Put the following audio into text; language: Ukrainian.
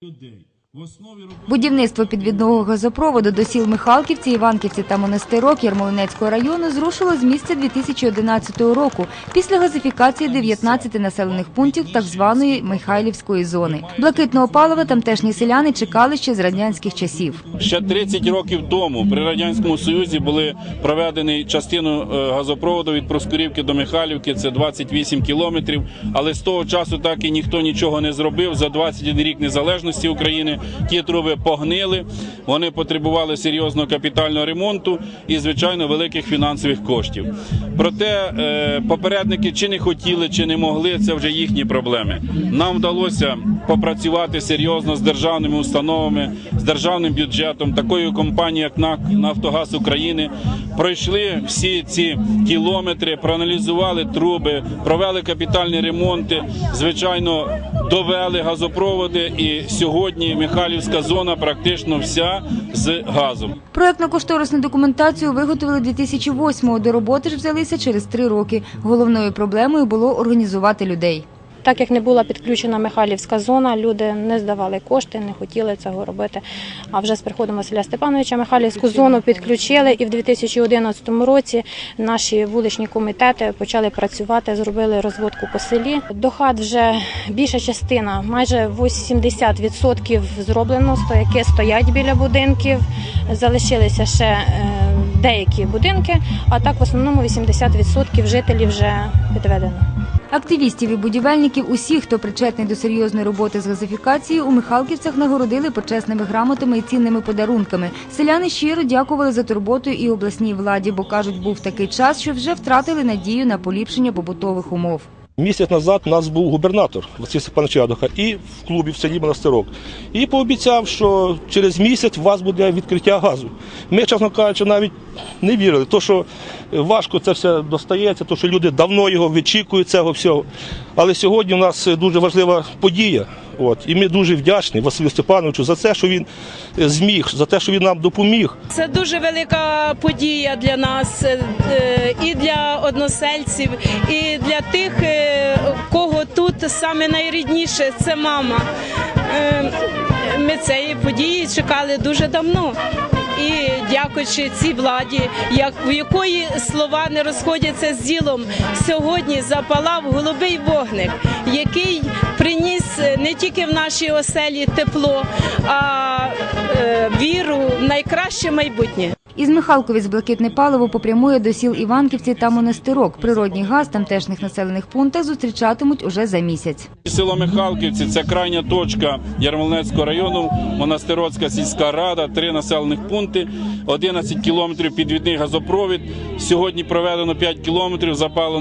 good day. Будівництво підвідного газопроводу до сіл Михалківці, Іванківці та Монастирок Ярмолинецького району зрушило з місця 2011 року після газифікації 19 населених пунктів так званої Михайлівської зони. Блакитного палива тамтешні селяни чекали ще з радянських часів. Ще 30 років тому при радянському союзі були проведені частину е, газопроводу від Проскурівки до Михайлівки. Це 28 кілометрів. Але з того часу так і ніхто нічого не зробив. За 21 рік незалежності України ті труби погнили. Вони потребували серйозного капітального ремонту і, звичайно, великих фінансових коштів. Проте е, попередники чи не хотіли, чи не могли, це вже їхні проблеми. Нам вдалося попрацювати серйозно з державними установами, з державним бюджетом, такою компанією, як НАК Нафтогаз України. Пройшли всі ці кілометри, проаналізували труби, провели капітальні ремонти. Звичайно, довели газопроводи. І сьогодні Михайлівська зона практично вся з газом. Проектно-кошторисну документацію виготовили 2008-го. До роботи ж взялися через три роки. Головною проблемою було організувати людей. Так як не була підключена Михайлівська зона, люди не здавали кошти, не хотіли цього робити. А вже з приходом Василя Степановича Михайлівську зону підключили, і в 2011 році наші вуличні комітети почали працювати, зробили розводку по селі. До хат вже більша частина, майже 80% зроблено, стояки стоять біля будинків. Залишилися ще е, деякі будинки, а так в основному 80% жителів вже підведено. Активістів і будівельників, усіх, хто причетний до серйозної роботи з газифікацією, у Михалківцях нагородили почесними грамотами і цінними подарунками. Селяни щиро дякували за турботу і обласній владі, бо кажуть, був такий час, що вже втратили надію на поліпшення побутових умов. Місяць назад у нас був губернатор Василь Степанович Ядуха і в клубі в селі Монастирок. І пообіцяв, що через місяць у вас буде відкриття газу. Ми, чесно кажучи, навіть не вірили. То, що важко це все достається, то що люди давно його вичікують цього всього. Але сьогодні у нас дуже важлива подія. От, і ми дуже вдячні Василю Степановичу за те, що він е, зміг, за те, що він нам допоміг. Це дуже велика подія для нас, е, е, і для односельців, і для тих, кого тут саме найрідніше це мама. Ми цієї події чекали дуже давно. І дякуючи цій владі, як в якої слова не розходяться з ділом, сьогодні запалав голубий вогник, який приніс не тільки в нашій оселі тепло, а е, віру в найкраще майбутнє. Із Михалковіць блакитне паливо попрямує до сіл Іванківці та Монастирок. Природній газ тамтешніх населених пунктах зустрічатимуть уже за місяць. Село Михалківці це крайня точка Ярмолинецького району, Монастирська сільська рада, три населених пункти, 11 кілометрів підвідний газопровід. Сьогодні проведено 5 кілометрів запалено.